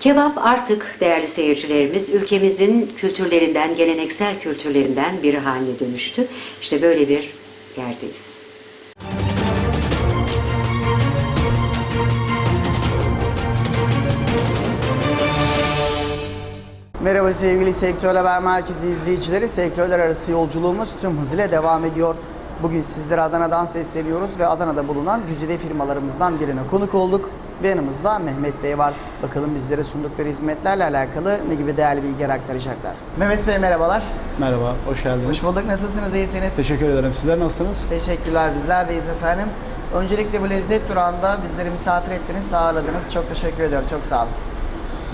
Kebap artık değerli seyircilerimiz ülkemizin kültürlerinden, geleneksel kültürlerinden biri haline dönüştü. İşte böyle bir yerdeyiz. Merhaba sevgili Sektör Haber Merkezi izleyicileri. Sektörler arası yolculuğumuz tüm hızıyla devam ediyor. Bugün sizlere Adana'dan sesleniyoruz ve Adana'da bulunan güzide firmalarımızdan birine konuk olduk. Ve yanımızda Mehmet Bey var. Bakalım bizlere sundukları hizmetlerle alakalı ne gibi değerli bilgiler aktaracaklar. Mehmet Bey merhabalar. Merhaba, hoş geldiniz. Hoş bulduk. Nasılsınız? İyisiniz? Teşekkür ederim. Sizler nasılsınız? Teşekkürler. Bizler deyiz efendim. Öncelikle bu lezzet durağında bizleri misafir ettiniz, ağırladınız. Çok teşekkür ediyorum. Çok sağ olun.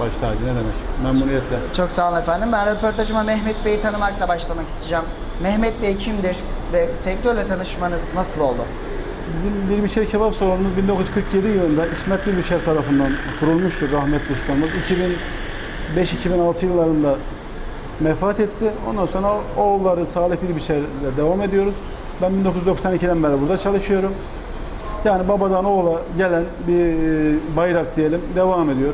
Baş tacı ne demek? Memnuniyetle. Çok sağ olun efendim. Ben röportajıma Mehmet Bey'i tanımakla başlamak isteyeceğim. Mehmet Bey kimdir ve sektörle tanışmanız nasıl oldu? Bizim Bilbiçer Kebap Salonumuz 1947 yılında İsmet Bilbiçer tarafından kurulmuştur rahmetli ustamız. 2005-2006 yıllarında vefat etti. Ondan sonra oğulları Salih Bilbiçer ile devam ediyoruz. Ben 1992'den beri burada çalışıyorum. Yani babadan oğula gelen bir bayrak diyelim devam ediyor.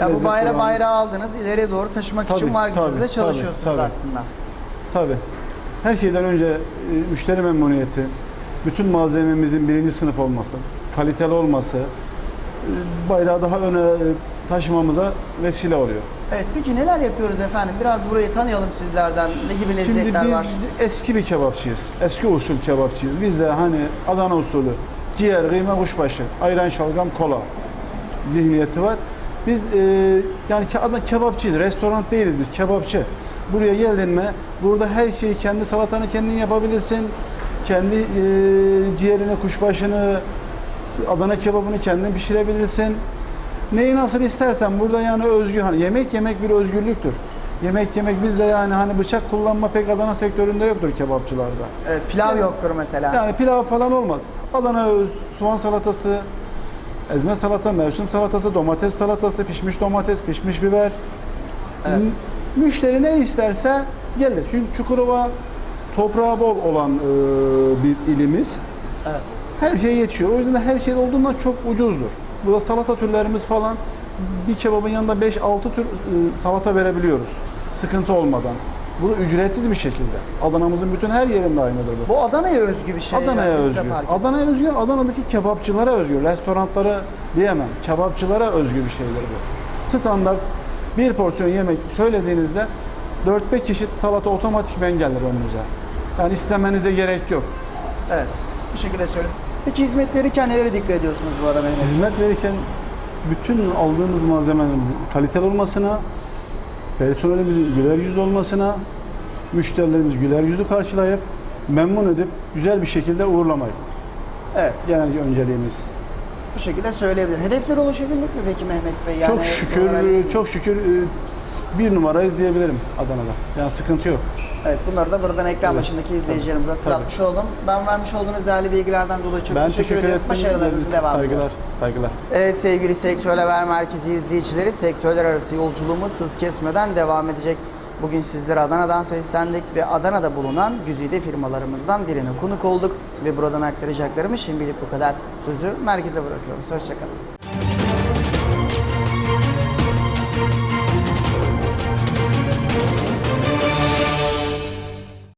Ya bu Lezzet bayrağı durağımız- bayrağı aldınız, ileriye doğru taşımak için Tabii, var gücünüzle tabii, çalışıyorsunuz tabii, tabii. aslında. Tabii. Her şeyden önce e, müşteri memnuniyeti, bütün malzememizin birinci sınıf olması, kaliteli olması, e, bayrağı daha öne e, taşımamıza vesile oluyor. Evet, peki neler yapıyoruz efendim? Biraz burayı tanıyalım sizlerden. Ne gibi Şimdi lezzetler biz var? eski bir kebapçıyız. Eski usul kebapçıyız. Bizde hani Adana usulü ciğer, kıyma, kuşbaşı, ayran, şalgam, kola zihniyeti var. Biz e, yani Adana kebapçıyız. Restoran değiliz biz. Kebapçı. Buraya geldin mi burada her şeyi kendi salatanı kendin yapabilirsin. Kendi e, ciğerini, kuşbaşını, Adana kebabını kendin pişirebilirsin. Neyi nasıl istersen burada yani özgür hani yemek yemek bir özgürlüktür. Yemek yemek bizde yani hani bıçak kullanma pek Adana sektöründe yoktur kebapçılarda. Evet, pilav yoktur mesela. Yani pilav falan olmaz. Adana öz, soğan salatası, ezme salata, mevsim salatası, domates salatası, pişmiş domates, pişmiş biber. Evet. Müşteri ne isterse gelir. Çünkü Çukurova toprağı bol olan e, bir ilimiz. Evet. Her şey yetişiyor. O yüzden de her şey olduğundan çok ucuzdur. Burada salata türlerimiz falan bir kebabın yanında 5-6 tür e, salata verebiliyoruz. Sıkıntı olmadan. Bu ücretsiz bir şekilde. Adana'mızın bütün her yerinde aynıdır bu. Bu Adana'ya özgü bir şey. Adana'ya ya, biz de özgü. Adana'ya özgü, Adana'daki kebapçılara özgü. Restoranlara diyemem. Kebapçılara özgü bir şeydir bu. Standart bir porsiyon yemek söylediğinizde 4-5 çeşit salata otomatikmen gelir önünüze. Yani istemenize gerek yok. Evet, bu şekilde söyleyeyim. Peki hizmet verirken nelere dikkat ediyorsunuz bu arada Mehmet? Hizmet verirken bütün aldığımız malzemelerimizin kaliteli olmasına, personelimizin güler yüzlü olmasına, müşterilerimizi güler yüzlü karşılayıp memnun edip güzel bir şekilde uğurlamayı. Evet, Genel önceliğimiz. bu şekilde söyleyebilirim. Hedeflere ulaşabildik mi peki Mehmet Bey? Yani çok şükür, moral- çok şükür e, bir numarayız diyebilirim Adana'da. Yani sıkıntı yok. Evet, bunları da buradan ekran Evet, başındaki izleyicilerimize hatırlatmış olalım. Ben vermiş olduğunuz değerli bilgilerden dolayı çok ben teşekkür, teşekkür ederim. Başarılarınızın devamı. Saygılar, saygılar. Evet sevgili Sektör Haber Merkezi izleyicileri, sektörler arası yolculuğumuz hız kesmeden devam edecek. Bugün sizlere Adana'dan seslendik ve Adana'da bulunan güzide firmalarımızdan birine konuk olduk ve buradan aktaracaklarımı şimdilik bu kadar. Sözü merkeze bırakıyoruz. Hoşçakalın.